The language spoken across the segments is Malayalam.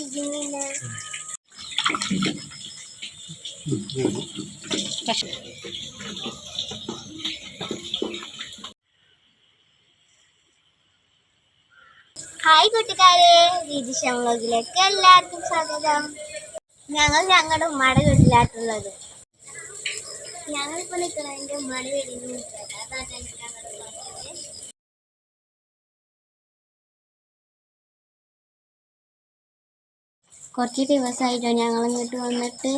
ഹായ് കൂട്ടുകാരെ വിദിഷ വ്ളോഗിലേക്ക് എല്ലാവർക്കും സ്വാഗതം. ഞങ്ങൾ ഞങ്ങളുടെ ഉമ്മയുടെ വീട്ടിലായിട്ടുള്ളത്. ഞങ്ങളിപ്പോൾ നിൽക്കുന്നതിന്റെ ഉമ്മയുടെ വീടിന് മുറ്റത്ത്. അതാണ് ഞങ്ങളുടെ കുറച്ച് ദിവസമായിട്ടോ ഞങ്ങൾ ഇങ്ങോട്ട് വന്നിട്ട്.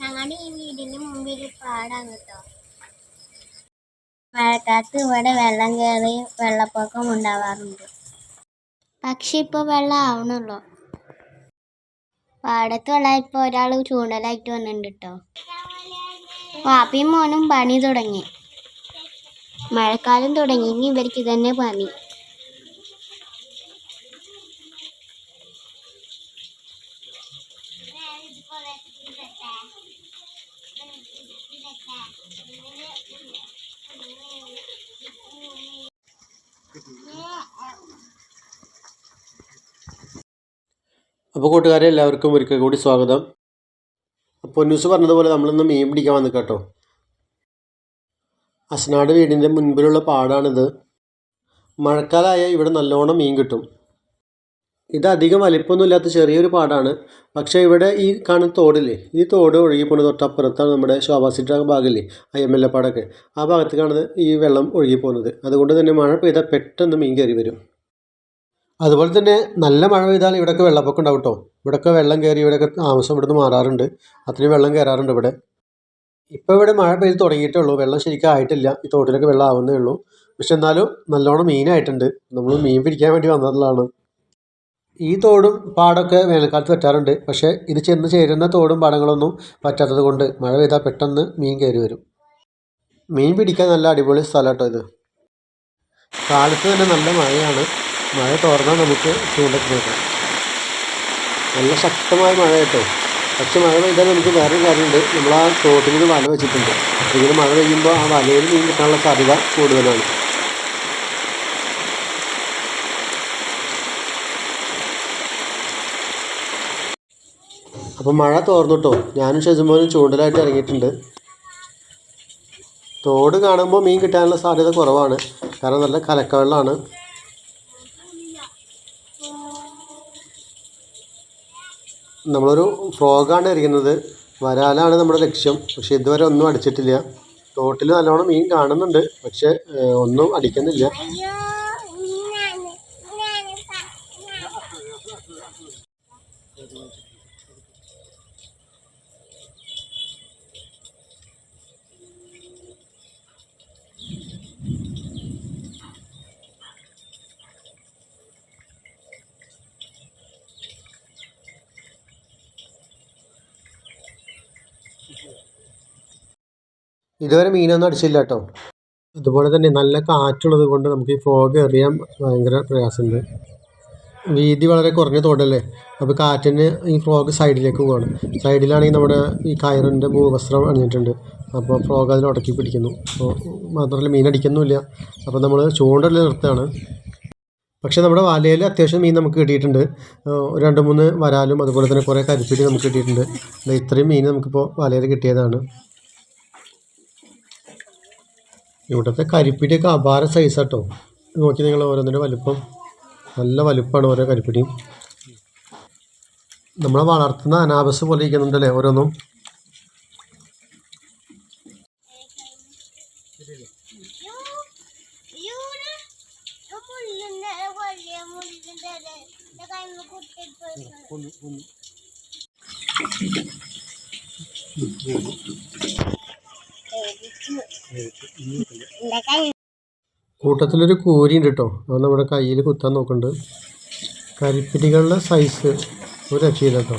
ഞങ്ങളുടെ ഈ വീടിന് മുമ്പിൽ പാടാണ് കേട്ടോ. മഴക്കാലത്ത് ഇവിടെ വെള്ളം കയറി വെള്ളപ്പൊക്കം ഉണ്ടാവാറുണ്ട്. പക്ഷെ ഇപ്പോൾ വെള്ളം ആവണുള്ളൂ പാടത്ത് വെള്ളമായപ്പോൾ ഒരാൾ ചൂണ്ടലായിട്ട് വന്നിട്ടുണ്ട് കേട്ടോ. വാപ്പിയും മോനും പണി തുടങ്ങി. മഴക്കാലം തുടങ്ങി. ഇനി ഇവർക്ക് തന്നെ പണി. അപ്പോൾ കൂട്ടുകാരെ എല്ലാവർക്കും ഒരിക്കൽ കൂടി സ്വാഗതം. അപ്പോൾ ന്യൂസ് പറഞ്ഞതുപോലെ നമ്മളിന്ന് മീൻ പിടിക്കാൻ വന്നു കേട്ടോ അസ്നാട് വീടിന്റെ മുൻപിലുള്ള പാടാണിത്. മഴക്കാലമായ ഇവിടെ നല്ലോണം മീൻ കിട്ടും. ഇത് അധികം വലിപ്പമൊന്നുമില്ലാത്ത ചെറിയൊരു പാടാണ്. പക്ഷേ ഇവിടെ ഈ കാണുന്ന തോടില്ലേ ഈ തോട് ഒഴുകി പോകുന്ന തൊട്ടപ്പുറത്താണ് നമ്മുടെ ശോഭാസിറ്റ ഭാഗമില്ലേ എ പാടൊക്കെ ആ ഭാഗത്തേക്കാണ് ഈ വെള്ളം ഒഴുകി പോകുന്നത് അതുകൊണ്ട് തന്നെ മഴ പെയ്താൽ പെട്ടെന്ന് മീൻ കയറി വരും. അതുപോലെ തന്നെ നല്ല മഴ പെയ്താൽ ഇവിടെയൊക്കെ വെള്ളപ്പൊക്കം ഉണ്ടാവും കേട്ടോ. ഇവിടെയൊക്കെ വെള്ളം കയറി ഇവിടെയൊക്കെ താമസം ഇവിടുന്ന് മാറാറുണ്ട്. അത്രയും വെള്ളം കയറാറുണ്ട് ഇവിടെ. ഇപ്പോൾ ഇവിടെ മഴ പെയ്ത് തുടങ്ങിയിട്ടേ ഉള്ളൂ. വെള്ളം ശരിക്കും ആയിട്ടില്ല. ഈ തോട്ടിലൊക്കെ വെള്ളം ആവുന്നേ ഉള്ളൂ. പക്ഷെ എന്നാലും നല്ലോണം മീനായിട്ടുണ്ട്. നമ്മൾ മീൻ പിടിക്കാൻ വേണ്ടി വന്നതാണ് ഈ തോടും പാടമൊക്കെ വേനൽക്കാലത്ത് പറ്റാറുണ്ട് പക്ഷേ ഇത് ചെന്ന് ചേരുന്ന തോടും പാടങ്ങളൊന്നും പറ്റാത്തത് കൊണ്ട് മഴ പെയ്താൽ പെട്ടെന്ന് മീൻ കയറി വരും. മീൻ പിടിക്കാൻ നല്ല അടിപൊളി സ്ഥലം കേട്ടോ ഇത്. കാലത്ത് തന്നെ നല്ല മഴയാണ്. മഴ തോർന്നാൽ നമുക്ക് ചൂണ്ടയ്ക്ക് നോക്കാം. നല്ല ശക്തമായ മഴ കേട്ടോ. പക്ഷെ മഴ പെയ്താൽ നമുക്ക് വേറൊരു കാര്യമുണ്ട്. നമ്മൾ ആ തോട്ടിൽ നിന്ന് വല വെച്ചിട്ടുണ്ട്. ഇങ്ങനെ മഴ പെയ്യുമ്പോൾ ആ വലയിൽ മീൻ കിട്ടാനുള്ള സാധ്യത കൂടുതലാണ്. അപ്പോൾ മഴ തോർന്നിട്ടോ ഞാനും ഷെജുമോനും ചൂണ്ടലായിട്ട് ഇറങ്ങിയിട്ടുണ്ട്. തോട് കാണുമ്പോൾ മീൻ കിട്ടാനുള്ള സാധ്യത കുറവാണ്. കാരണം നല്ല കലക്കവെള്ളമാണ്. നമ്മളൊരു ഫ്രോഗാണ് എറിയുന്നത് വരാലാണ് നമ്മുടെ ലക്ഷ്യം. പക്ഷെ ഇതുവരെ ഒന്നും അടിച്ചിട്ടില്ല. തോട്ടിൽ നല്ലോണം മീൻ കാണുന്നുണ്ട്. പക്ഷെ ഒന്നും അടിക്കുന്നില്ല. ഇതുവരെ മീനൊന്നും അടിച്ചില്ല കേട്ടോ. അതുപോലെ തന്നെ നല്ല കാറ്റുള്ളത് കൊണ്ട് നമുക്ക് ഈ ഫ്രോഗ് എറിയാൻ ഭയങ്കര പ്രയാസമുണ്ട്. വീതി വളരെ കുറഞ്ഞ തോടല്ലേ? അപ്പോൾ കാറ്റിന് ഈ ഫ്രോഗ് സൈഡിലേക്ക് പോകണം സൈഡിലാണെങ്കിൽ നമ്മുടെ ഈ കയറിന്റെ ഭൂവസ്ത്രം അണിഞ്ഞിട്ടുണ്ട്. അപ്പോൾ ഫ്രോഗ് അതിൽ ഉടക്കി പിടിക്കുന്നു. അപ്പോൾ മാത്രമല്ല മീൻ അടിക്കുന്നുമില്ല. അപ്പോൾ നമ്മൾ ചൂണ്ടല്ല നിർത്തുകയാണ്. പക്ഷേ നമ്മുടെ വലയിൽ അത്യാവശ്യം മീൻ നമുക്ക് കിട്ടിയിട്ടുണ്ട്. രണ്ട് മൂന്ന് വരാലും അതുപോലെ തന്നെ കുറേ കരിപ്പിടി നമുക്ക് കിട്ടിയിട്ടുണ്ട്. ഇത്രയും മീൻ നമുക്കിപ്പോൾ വലയിൽ കിട്ടിയതാണ്. ഇവിടുത്തെ കരിപ്പിടിയൊക്കെ അപാര സൈസ് കേട്ടോ നോക്കി നിങ്ങൾ ഓരോന്നിന്റെ വലുപ്പം. നല്ല വലുപ്പമാണ് ഓരോ കരിപ്പിടിയും. നമ്മളെ വളർത്തുന്ന അനാബസ് പോലെ ഇരിക്കുന്നുണ്ടല്ലേ ഓരോന്നും. അയ്യോ അയ്യോ മുള്ളിന്റെ കൂരി ഉണ്ട് കൂട്ടത്തിലൊരു കേട്ടോ അത് നമ്മുടെ കയ്യിൽ കുത്താൻ നോക്കുന്നുണ്ട്. കരിപ്പിടികളുടെ സൈസ് ഒരു രക്ഷയില്ല കേട്ടോ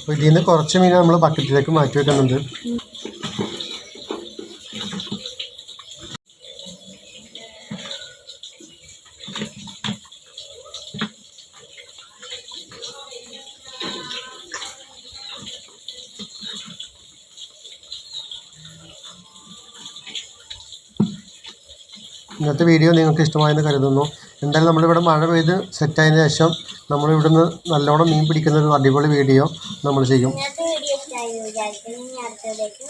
അപ്പോൾ ഇതിൽ നിന്ന് കുറച്ച് മീൻ നമ്മൾ ബക്കറ്റിലേക്ക് മാറ്റി വെക്കുന്നുണ്ട്. ഇന്നത്തെ വീഡിയോ നിങ്ങൾക്ക് ഇഷ്ടമായെന്ന് കരുതുന്നു. എന്തായാലും നമ്മളിവിടെ മഴ പെയ്ത് സെറ്റായതിനു ശേഷം നമ്മളിവിടുന്ന് നല്ലോണം മീൻ പിടിക്കുന്ന ഒരു അടിപൊളി വീഡിയോ നമ്മൾ ചെയ്യും. അടുത്തതിലേക്ക്